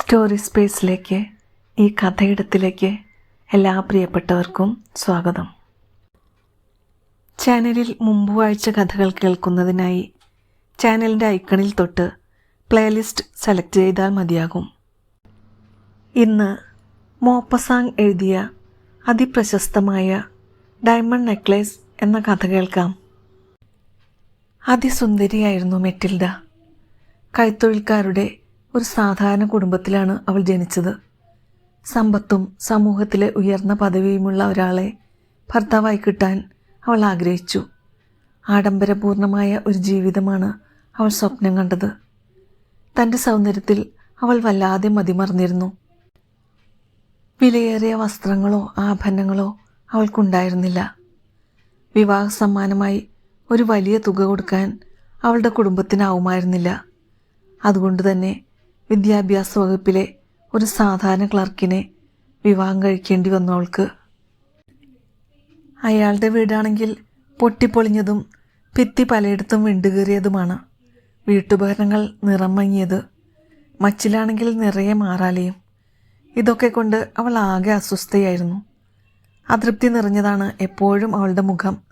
Story സ്പേസിലേക്ക് ഈ കഥയിടത്തിലേക്ക് എല്ലാ പ്രിയപ്പെട്ടവർക്കും സ്വാഗതം. ചാനലിൽ മുമ്പ് വായിച്ച കഥകൾ കേൾക്കുന്നതിനായി ചാനലിന്റെ ഐക്കണിൽ തൊട്ട് പ്ലേലിസ്റ്റ് സെലക്ട് ചെയ്താൽ മതിയാകും. ഇന്ന് മോപ്പസാങ് എഴുതിയ അതിപ്രശസ്തമായ ഡയമണ്ട് നെക്ലേസ് എന്ന കഥ കേൾക്കാം. അതിസുന്ദരിയായിരുന്നു മെറ്റിൽഡ. കൈത്തൊഴിൽക്കാരുടെ ഒരു സാധാരണ കുടുംബത്തിലാണ് അവൾ ജനിച്ചത്. സമ്പത്തും സമൂഹത്തിലെ ഉയർന്ന പദവിയുമുള്ള ഒരാളെ ഭർത്താവായി കിട്ടാൻ അവൾ ആഗ്രഹിച്ചു. ആഡംബരപൂർണമായ ഒരു ജീവിതമാണ് അവൾ സ്വപ്നം കണ്ടത്. തന്റെ സൗന്ദര്യത്തിൽ അവൾ വല്ലാതെ മതിമറന്നിരുന്നു. വിലയേറിയ വസ്ത്രങ്ങളോ ആഭരണങ്ങളോ അവൾക്കുണ്ടായിരുന്നില്ല. വിവാഹ സമ്മാനമായി ഒരു വലിയ തുക കൊടുക്കാൻ അവളുടെ കുടുംബത്തിനാവുമായിരുന്നില്ല അതുകൊണ്ട് തന്നെ വിദ്യാഭ്യാസ വകുപ്പിലെ ഒരു സാധാരണ ക്ലർക്കിനെ വിവാഹം കഴിക്കേണ്ടി വന്നു അവൾക്ക് അയാളുടെ വീടാണെങ്കിൽ പൊട്ടിപ്പൊളിഞ്ഞതും ഭിത്തി പലയിടത്തും വിണ്ടുകീറിയതുമാണ്. വീട്ടുപകരണങ്ങൾ നിറം മങ്ങിയത് മച്ചിലാണെങ്കിൽ നിറയെ മാറാലയും. ഇതൊക്കെ കൊണ്ട് അവൾ ആകെ അസ്വസ്ഥയായിരുന്നു. അതൃപ്തി നിറഞ്ഞതാണ് എപ്പോഴും അവളുടെ മുഖം.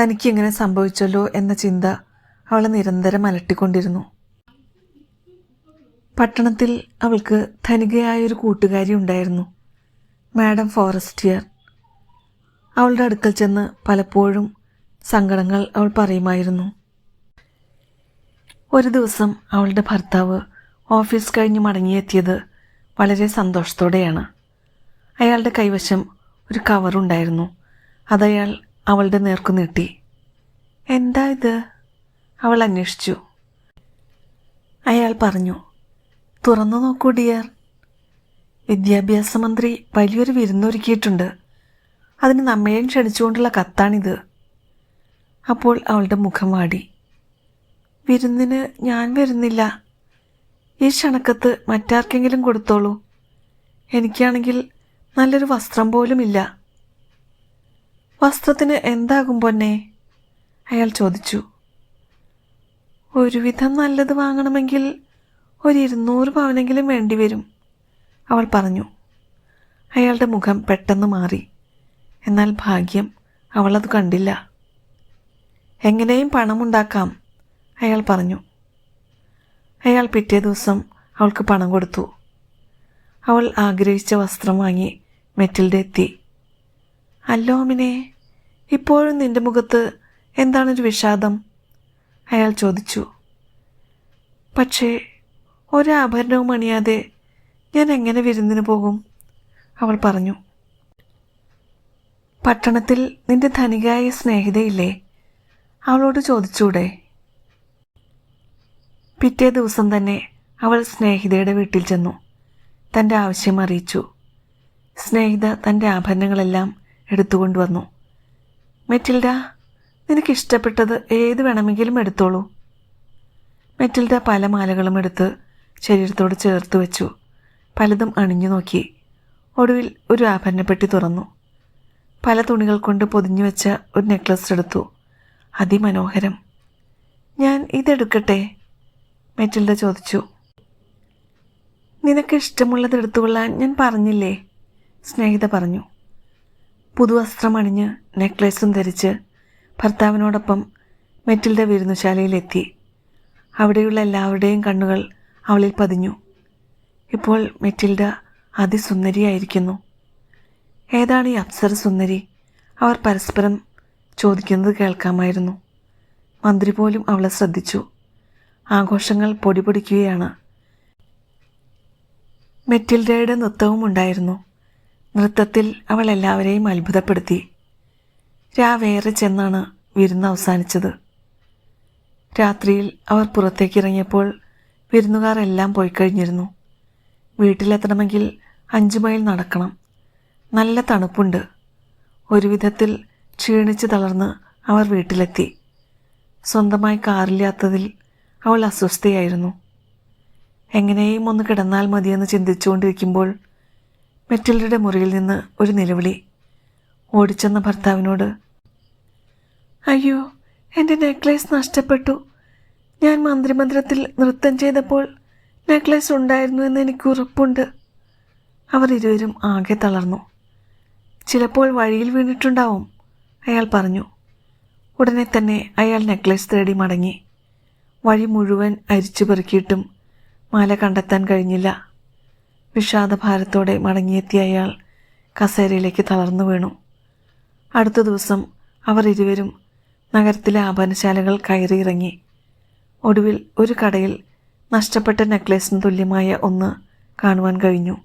തനിക്കിങ്ങനെ സംഭവിച്ചല്ലോ എന്ന ചിന്ത അവളെ നിരന്തരം അലട്ടിക്കൊണ്ടിരുന്നു. പട്ടണത്തിൽ അവൾക്ക് ധനികയായൊരു കൂട്ടുകാരി ഉണ്ടായിരുന്നു. Madam Forestier. അവളുടെ അടുക്കൽ ചെന്ന് പലപ്പോഴും സങ്കടങ്ങൾ അവൾ പറയുമായിരുന്നു. ഒരു ദിവസം അവളുടെ ഭർത്താവ് ഓഫീസ് കഴിഞ്ഞ് മടങ്ങിയെത്തിയത് വളരെ സന്തോഷത്തോടെയാണ്. അയാളുടെ കൈവശം ഒരു കവറുണ്ടായിരുന്നു അതയാൾ അവളുടെ നേർക്കു നീട്ടി. എന്താ ഇത്? അവൾ അന്വേഷിച്ചു. അയാൾ പറഞ്ഞു തുറന്നു നോക്കൂ ഡിയർ. വിദ്യാഭ്യാസ മന്ത്രി വലിയൊരു വിരുന്നൊരുക്കിയിട്ടുണ്ട്. അതിന് നമ്മയും ക്ഷണിച്ചുകൊണ്ടുള്ള കത്താണിത്. അപ്പോൾ അവളുടെ മുഖം വാടി. വിരുന്നിന് ഞാൻ വരുന്നില്ല. ഈ ക്ഷണക്കത്ത് മറ്റാർക്കെങ്കിലും കൊടുത്തോളൂ. എനിക്കാണെങ്കിൽ നല്ലൊരു വസ്ത്രം പോലും ഇല്ല. വസ്ത്രത്തിന് എന്താകും പൊന്നെ അയാൾ ചോദിച്ചു. ഒരുവിധം നല്ലത് വാങ്ങണമെങ്കിൽ ഒരു ഇരുന്നൂറ് പവനെങ്കിലും വേണ്ടിവരും അവൾ പറഞ്ഞു. അയാളുടെ മുഖം പെട്ടെന്ന് മാറി. എന്നാൽ ഭാഗ്യം അവളത് കണ്ടില്ല. എങ്ങനെയും പണമുണ്ടാക്കാം അയാൾ പറഞ്ഞു. അയാൾ പിറ്റേ ദിവസം അവൾക്ക് പണം കൊടുത്തു. അവൾ ആഗ്രഹിച്ച വസ്ത്രം വാങ്ങി മെറ്റിൽഡ് എത്തി. അല്ലോമിനെ ഇപ്പോഴും നിന്റെ മുഖത്ത് എന്താണൊരു വിഷാദം? അയാൾ ചോദിച്ചു. പക്ഷേ ഒരാഭരണവും അണിയാതെ ഞാൻ എങ്ങനെ വിരുന്നിന് പോകും? അവൾ പറഞ്ഞു. പട്ടണത്തിൽ നിന്റെ ധനികായ സ്നേഹിതയില്ലേ? അവളോട് ചോദിച്ചൂടെ? പിറ്റേ ദിവസം തന്നെ അവൾ സ്നേഹിതയുടെ വീട്ടിൽ ചെന്നു. തന്റെ ആവശ്യം അറിയിച്ചു. സ്നേഹിത തന്റെ ആഭരണങ്ങളെല്ലാം എടുത്തുകൊണ്ടുവന്നു മെറ്റിൽഡ നിനക്കിഷ്ടപ്പെട്ടത് ഏത് വേണമെങ്കിലും എടുത്തോളൂ. മെറ്റിൽഡ പല മാലകളും എടുത്ത് ശരീരത്തോട് ചേർത്ത് വെച്ചു. പലതും അണിഞ്ഞു നോക്കി. ഒടുവിൽ ഒരു ആഭരണപ്പെട്ടി തുറന്നു. പല തുണികൾ കൊണ്ട് പൊതിഞ്ഞു വെച്ച ഒരു നെക്ലസ് എടുത്തു. അതിമനോഹരം. ഞാൻ ഇതെടുക്കട്ടെ? മെറ്റിൽഡ ചോദിച്ചു. നിനക്ക് ഇഷ്ടമുള്ളത് എടുത്തുകൊള്ളാൻ ഞാൻ പറഞ്ഞില്ലേ? സ്നേഹിത പറഞ്ഞു. പുതുവസ്ത്രം അണിഞ്ഞ് നെക്ലേസും ധരിച്ച് ഭർത്താവിനോടൊപ്പം മെറ്റിൽഡ വിരുന്നുശാലയിലെത്തി. അവിടെയുള്ള എല്ലാവരുടെയും കണ്ണുകൾ അവളിൽ പതിഞ്ഞു. ഇപ്പോൾ മെറ്റിൽഡ അതിസുന്ദരിയായിരിക്കുന്നു. ഏതാണ് ഈ അപ്സര സുന്ദരി അവർ പരസ്പരം ചോദിക്കുന്നത് കേൾക്കാമായിരുന്നു. മന്ത്രി പോലും അവളെ ശ്രദ്ധിച്ചു. ആഘോഷങ്ങൾ പൊടിപൊടിക്കുകയാണ്. മെറ്റിൽഡയുടെ നൃത്തവും ഉണ്ടായിരുന്നു. നൃത്തത്തിൽ അവൾ എല്ലാവരെയും അത്ഭുതപ്പെടുത്തി. രാവേറെ ചെന്നാണ് വിരുന്ന് അവസാനിച്ചത്. രാത്രിയിൽ അവർ പുറത്തേക്ക് എല്ലാം പോയി കഴിഞ്ഞിരുന്നു വീട്ടിലെത്തണമെങ്കിൽ അഞ്ച് മൈൽ നടക്കണം. നല്ല തണുപ്പുണ്ട്. ഒരു വിധത്തിൽ ക്ഷീണിച്ച് തളർന്ന് അവർ വീട്ടിലെത്തി. സ്വന്തമായി കാറില്ലാത്തതിൽ അവൾ അസ്വസ്ഥയായിരുന്നു. എങ്ങനെയും ഒന്ന് കിടന്നാൽ മതിയെന്ന് ചിന്തിച്ചുകൊണ്ടിരിക്കുമ്പോൾ മെറ്റിൽഡയുടെ മുറിയിൽ നിന്ന് ഒരു നിലവിളി ഓടിച്ചെന്ന ഭർത്താവിനോട് അയ്യോ എന്റെ നെക്ലേസ് നഷ്ടപ്പെട്ടു. ഞാൻ മന്ത്രിമന്ദിരത്തിൽ നൃത്തം ചെയ്തപ്പോൾ നെക്ലസ് ഉണ്ടായിരുന്നു എന്ന് എനിക്ക് ഉറപ്പുണ്ട്. അവർ ഇരുവരും ആകെ തളർന്നു. ചിലപ്പോൾ വഴിയിൽ വീണിട്ടുണ്ടാവും അയാൾ പറഞ്ഞു. ഉടനെ തന്നെ അയാൾ നെക്ലസ് തേടി മടങ്ങി. വഴി മുഴുവൻ അരിച്ചു പെറുക്കിയിട്ടും മാല കണ്ടെത്താൻ കഴിഞ്ഞില്ല. വിഷാദഭാരത്തോടെ മടങ്ങിയെത്തിയ അയാൾ കസേരയിലേക്ക് തളർന്നു വീണു. അടുത്ത ദിവസം അവർ ഇരുവരും നഗരത്തിലെ ആഭരണശാലകൾ കയറിയിറങ്ങി ഒടുവിൽ ഒരു കടയിൽ നഷ്ടപ്പെട്ട നെക്ലേസിന് തുല്യമായ ഒന്ന് കാണുവാൻ കഴിഞ്ഞു.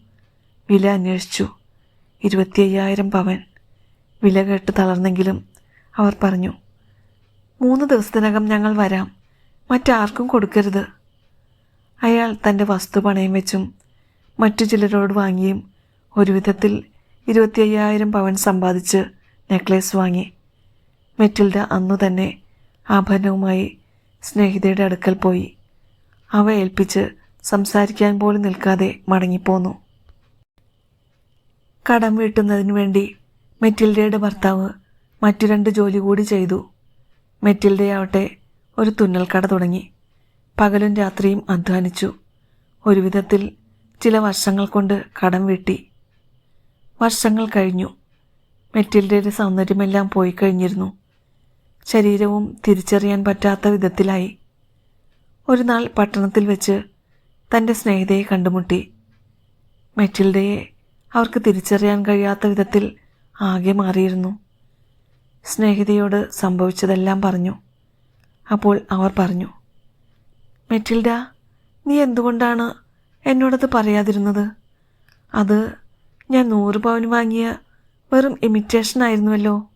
വില അന്വേഷിച്ചു. ഇരുപത്തി അയ്യായിരം പവൻ. വില കേട്ട് തളർന്നെങ്കിലും അവർ പറഞ്ഞു മൂന്ന് ദിവസത്തിനകം ഞങ്ങൾ വരാം. മറ്റാർക്കും കൊടുക്കരുത്. അയാൾ തന്റെ വസ്തു പണയം വെച്ചും മറ്റു ചിലരോട് വാങ്ങിയും ഒരുവിധത്തിൽ ഇരുപത്തി അയ്യായിരം പവൻ സമ്പാദിച്ച് നെക്ലേസ് വാങ്ങി. മെറ്റിൽഡ അന്നു തന്നെ ആഭരണവുമായി സ്നേഹിതയുടെ അടുക്കൽ പോയി. അവ ഏൽപ്പിച്ച് സംസാരിക്കാൻ പോലും നിൽക്കാതെ മടങ്ങിപ്പോന്നു. കടം വീട്ടുന്നതിനു വേണ്ടി മെറ്റിൽഡയുടെ ഭർത്താവ് മറ്റു രണ്ട് ജോലി കൂടി ചെയ്തു. മെറ്റിൽഡയാവട്ടെ ഒരു തുന്നൽക്കട തുടങ്ങി. പകലും രാത്രിയും അധ്വാനിച്ചു. ഒരുവിധത്തിൽ ചില വർഷങ്ങൾ കൊണ്ട് കടം വീട്ടി. വർഷങ്ങൾ കഴിഞ്ഞു. മെറ്റിൽഡയുടെ സൗന്ദര്യമെല്ലാം പോയി കഴിഞ്ഞിരുന്നു. ശരീരവും തിരിച്ചറിയാൻ പറ്റാത്ത വിധത്തിലായി. ഒരു നാൾ പട്ടണത്തിൽ വെച്ച് തന്റെ സ്നേഹിതയെ കണ്ടുമുട്ടി. മെറ്റിൽഡയെ അവർക്ക് തിരിച്ചറിയാൻ കഴിയാത്ത വിധത്തിൽ ആകെ മാറിയിരുന്നു. സ്നേഹിതയോട് സംഭവിച്ചതെല്ലാം പറഞ്ഞു. അപ്പോൾ അവർ പറഞ്ഞു മെറ്റിൽഡ നീ എന്തുകൊണ്ടാണ് എന്നോടത് പറയാതിരുന്നത്? അത് ഞാൻ നൂറ് പവൻ വാങ്ങിയ വെറും ഇമിറ്റേഷൻ ആയിരുന്നുവല്ലോ.